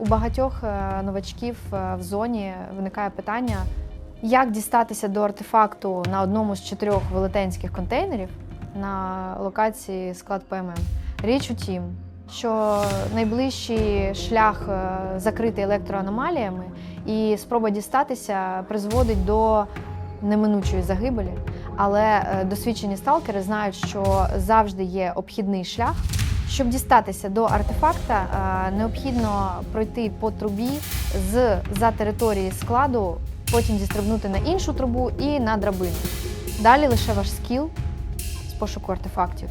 У багатьох е, новачків е, в зоні виникає питання, як дістатися до артефакту на одному з чотирьох велетенських контейнерів на локації склад ПММ. Річ у тім, що найближчий шлях е, закритий електроаномаліями, і спроба дістатися призводить до неминучої загибелі. Але досвідчені сталкери знають, що завжди є обхідний шлях. Щоб дістатися до артефакта, е, необхідно пройти по трубі з за території складу, потім зістрибнути на іншу трубу і на драбину. Далі лише ваш скіл з пошуку артефактів.